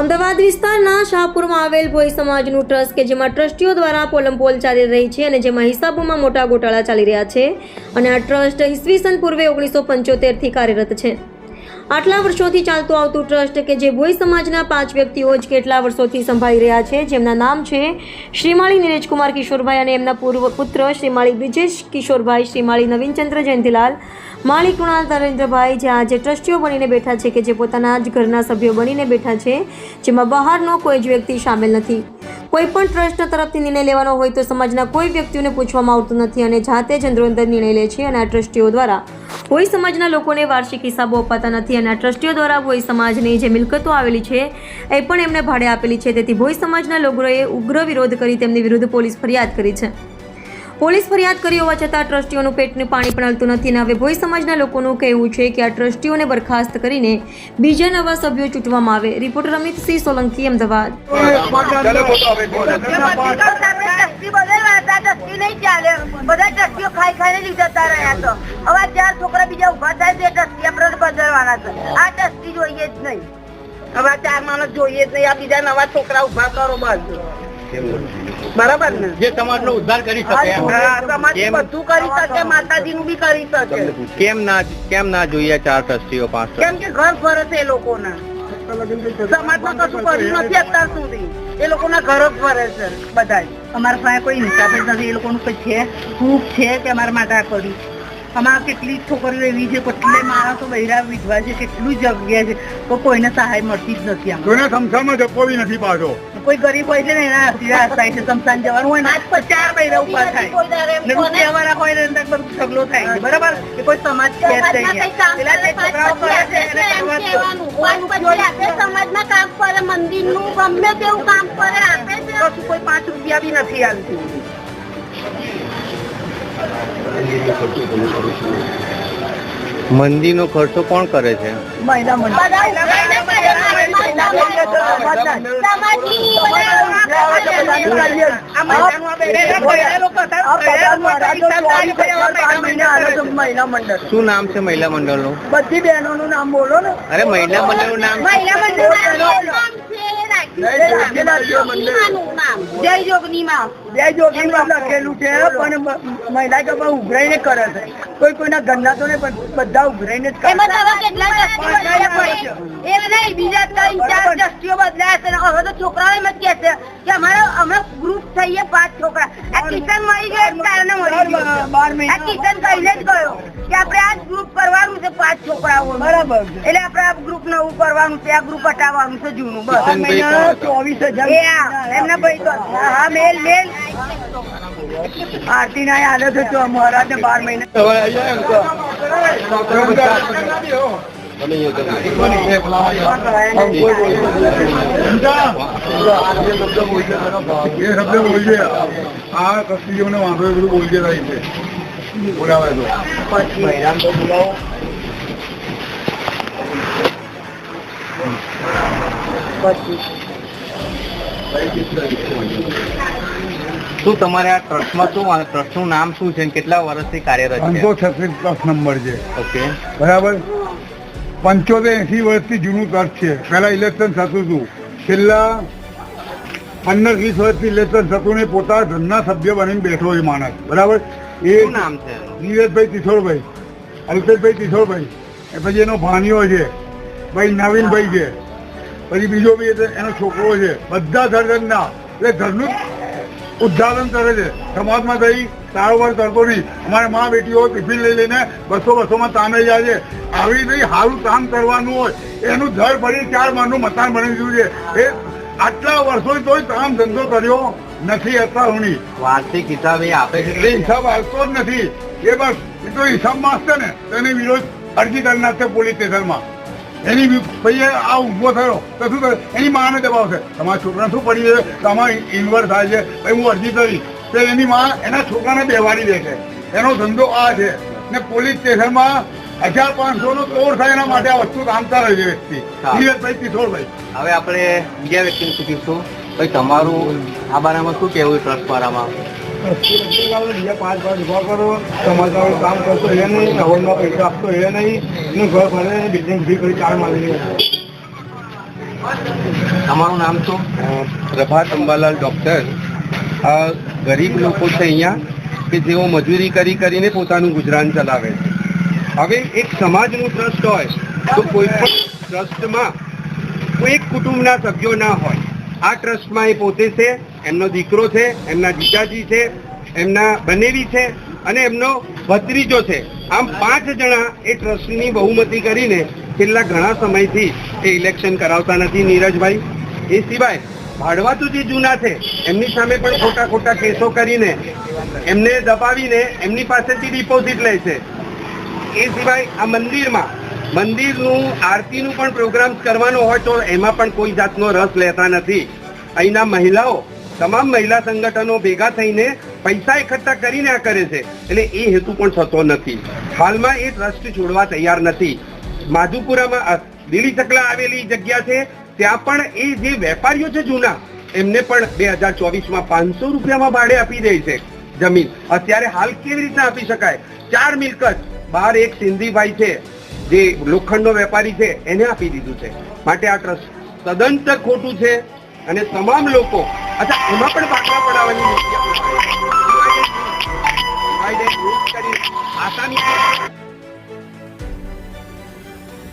અમદાવાદ વિસ્તારના શાહપુરમાં આવેલ ભોઈ સમાજનું ટ્રસ્ટ કે જેમાં ટ્રસ્ટીઓ દ્વારા પોલમપોલ ચાલી રહી છે અને જેમાં હિસાબોમાં મોટા ગોટાળા ચાલી રહ્યા છે. અને આ ટ્રસ્ટ ઈસવીસન પૂર્વે ઓગણીસો પંચોતેરથી કાર્યરત છે. આટલા વર્ષોથી ચાલતું આવતું ટ્રસ્ટ કે જે ભોઈ સમાજના પાંચ વ્યક્તિઓ જ કેટલા વર્ષોથી સંભાળી રહ્યા છે, જેમના નામ છે શ્રીમાળી નીરજકુમાર કિશોરભાઈ અને એમના પૂર્વ પુત્ર શ્રીમાળી બ્રિજેશ કિશોરભાઈ, શ્રીમાળી નવીનચંદ્ર જયંતિલાલ, માળી કુણાલ નરેન્દ્રભાઈ જે આજે ટ્રસ્ટીઓ બનીને બેઠા છે કે જે પોતાના જ ઘરના સભ્યો બનીને બેઠા છે, જેમાં બહારનો કોઈ જ વ્યક્તિ સામેલ નથી. કોઈ પણ ટ્રસ્ટ તરફથી નિર્ણય લેવાનો હોય તો સમાજના કોઈ વ્યક્તિઓને પૂછવામાં આવતું નથી અને જાતે જ અંદરો અંદર નિર્ણય લે છે અને આ ટ્રસ્ટીઓ દ્વારા ભોઈ સમાજના લોકોને વાર્ષિક હિસાબો અપાતા નથી અને આ ટ્રસ્ટીઓ દ્વારા ભોઈ સમાજની જે મિલકતો આવેલી છે, એ પણ એમને ભાડે આપેલી છે. તેથી ભોઈ સમાજના લોકોએ ઉગ્ર વિરોધ કરી તેમની વિરુદ્ધ પોલીસ ફરિયાદ કરી છે. પોલીસ ફરિયાદ કરી હોવા છતાં ટ્રસ્ટીઓનું પેટનું પાણી પણ હલતું નથી અને હવે ભોઈ સમાજના લોકોનું કહેવું છે કે આ ટ્રસ્ટીઓને બરખાસ્ત કરીને બીજા નવા સભ્યો ચૂંટવામાં આવે. રિપોર્ટર અમિતસિંહ સોલંકી અમદાવાદ. છોકરા બીજા ઊભા થાય છે ટસ્ટી આપણે બદલવાના છે. આ ટસ્ટી જોઈએ જ નહીં. હવે ચાર માણસ જોઈએ જ નહીં આ બીજા નવા છોકરા ઊભા કરો બસ. બરાબર ને? જે સમાજનો ઉદ્ધાર કરી શકે સમાજ બધું કરી શકે માતાજી નું બી કરી શકે. કેમ ના કેમ ના જોઈએ ચાર ટ્રસ્ટીઓ પાંચ કેમ કે ઘર ફરે છે એ લોકોના. સમાજમાં કશું કર્યું નથી અત્યાર સુધી. એ લોકોના ઘરો જ ફરે છે બધા અમારા પાસે કોઈ ઇન્સાફ નથી એ લોકોનું કઈ છે? ખૂબ છે કે અમારા માટે આ કર્યું? અમારા કેટલી છોકરીઓ એવી છે કેટલે માણસો બૈરા વિધવા છે કેટલું જગ્યા છે તો કોઈને સહાય મળતી જ નથી આમ. કોઈને સંસારમાં જપવો નથી પાછો કોઈ ગરીબ હોય છે ને એના સીધા થાય છે સમસાન જવાનું હોય ને ચાર મહિના ઉપર થાય. ને રૂપિયાવાળા હોય ને અંદર બધું થાય છે બરાબર? એ કોઈ સમાજ છે જ નહીં પેલા જે છોકરાઓ કરે છે એને. સમાજમાં કામ કરે મંદિરનું ગમે તેવું કામ કરે આપે છે? કશું કોઈ પાંચ રૂપિયા બી નથી આલતું મંદિરનો ખર્ચો કોણ કરે છે? મહિલા મંડળ. શું નામ છે મહિલા મંડળનું? બધી બહેનો નું નામ બોલો ને. અરે મહિલા નામ? મહિલા મંડળનું નામ રાખી નામ હવે તો છોકરાઓ એમ જ કે છે કે અમારા અમે ગ્રુપ થઈએ પાંચ છોકરા આ કિશન મળી ગયો કારણે મળી આ કિશન કહીને જ ગયો? કે આપણે આ ગ્રુપ કરવાનું છે પાંચ છોકરાઓ બરાબર એટલે આપણે આ ગ્રુપ નવું કરવાનું છે આ ગ્રુપ હટાવવાનું છે જૂનું બસ? ચોવીસ હજાર એમના ભાઈ તો હા મેલ મેલ. આરતી ના યાદ હતો તો મહારાજ ને બાર મહિના આ કસ્તીઓને વાંધો એ બધું બોલજે રહી છે બોલાવે. તો શું તમારે આ ટ્રસ્ટમાં શું ટ્રસ્ટનું નામ શું છે કેટલા વર્ષથી કાર્યરત પાંચસો છત્રીસ ટ્રસ્ટ નંબર છે. ઓકે. બરાબર? પંચોતેર એસી વર્ષથી જૂનું ટ્રસ્ટ છે. પહેલા ઇલેક્શન થતું હતું. છેલ્લા પંદર વીસ વર્ષથી ઇલેક્શન થતું ને પોતાના ઘરના સભ્ય બનીને બેઠો એ માણસ. બરાબર? એ નામ છે? નીરજભાઈ કિશોરભાઈ અલ્પેશભાઈ કિશોરભાઈ એ પછી એનો ભાણિયો છે. ભાઈ નવીનભાઈ છે. પછી બીજો બી એનો છોકરો છે. બધા સર્જનના એટલે ઘરનું ઉદ્ઘાટન કરે છે. સમાજમાં થઈ કારોબાર કરતો નહીં. અમારે મા બેટીઓ ટિફિન લઈ લઈને બસો બસોમાં તામે જાય છે. આવી રીતે સારું કામ કરવાનું હોય. એનું ધર ભરી ચાર માળનું મકાન બની ગયું છે. એ આટલા વર્ષોથી તોય કામ ધંધો કર્યો. નથી અતાવણી વાર્ષિક હિસાબ એ આપે છે. એ હિસાબ આવતો જ નથી. એ બસ એ તો હિસાબ હશે ને તેને વિરોધ અરજી કરી નાખશે પોલીસ સ્ટેશનમાં. એની વિ- ભાઈ આ ઊભો થયો તો શું થયો? એની માને દબાવશે. તમારા છોકરાને શું પડી છે? તમારે ઇન્વર્ટ થાય છે. ભાઈ હું અરજી કરી તો એની માં એના છોકરાને બેવાડી દે છે. એનો ધંધો આ છે. ને પોલીસ સ્ટેશનમાં હજાર પાંચસો નો તોડ થાય એના માટે આ વસ્તુ કામ કરે છે વ્યક્તિ. ભાઈ કિશોરભાઈ હવે આપણે બીજા વ્યક્તિને પૂછીશું. ભાઈ, તમારું આ બારામાં શું કહેવું ટ્રસ્ટ બારામાં? પાંચ વાર ઊભા કરો સમાજમાં કામ કરતો એ નહીં હવનમાં પૈસા આપતો એ નહીં ઘર ભરે બિલ્ડિંગ ઊભી કરી ચાર માલી તમારું નામ શું? પ્રભાત અંબાલાલ ડૉક્ટર. આ ગરીબ લોકો છે અહીંયા કે જેઓ મજૂરી કરી કરીને પોતાનું ગુજરાન ચલાવે છે. હવે એક સમાજનું ટ્રસ્ટ હોય તો કોઈ પણ ટ્રસ્ટમાં કોઈ એક કુટુંબના સભ્યો ના હોય. આ ટ્રસ્ટમાં એ પોતે છે, એમનો દીકરો છે, એમના જીજાજી છે, એમના બનેવી છે અને એમનો ભત્રીજો છે. આમ પાંચ જણા એ ટ્રસ્ટની બહુમતી કરીને છેલ્લા ઘણા સમયથી એ ઇલેક્શન કરાવતા નથી નીરજભાઈ. એ સિવાય ભાડવાતું જે જૂના છે, એમની સામે પણ ખોટા ખોટા કેસો કરીને એમને દબાવીને એમની પાસેથી ડિપોઝિટ લે છે. એ સિવાય આ મંદિરમાં મંદિરનું, આરતીનું પણ પ્રોગ્રામ કરવાનો હોય તો એમાં પણ કોઈ જાતનો રસ લેતા નથી. અહીંના મહિલાઓ, તમામ મહિલા સંગઠનો ભેગા થઈને પૈસા એકઠા કરીને આ કરે છે. એટલે એ હેતુ પણ થતો નથી. હાલમાં એ ટ્રસ્ટ છોડવા તૈયાર નથી. માધુપુરામાં લીલી ચકલા આવેલી જગ્યા છે, ત્યાં પણ એ જે વેપારીઓ છે જૂના, એમને પણ બે હજાર ચોવીસમાં પાંચસો રૂપિયામાં ભાડે આપી દે છે જમીન. અત્યારે હાલ કેવી રીતના આપી શકાય? ચાર મિલકત. બાર એક સિંધીભાઈ છે. જે લોખંડનો વેપારી છે, એને આપી દીધું છે. માટે આ ટ્રસ્ટ તદંતર ખોટું છે અને તમામ લોકો, અચ્છા, એમાં પણ પાકડા પડાવવાની આસાની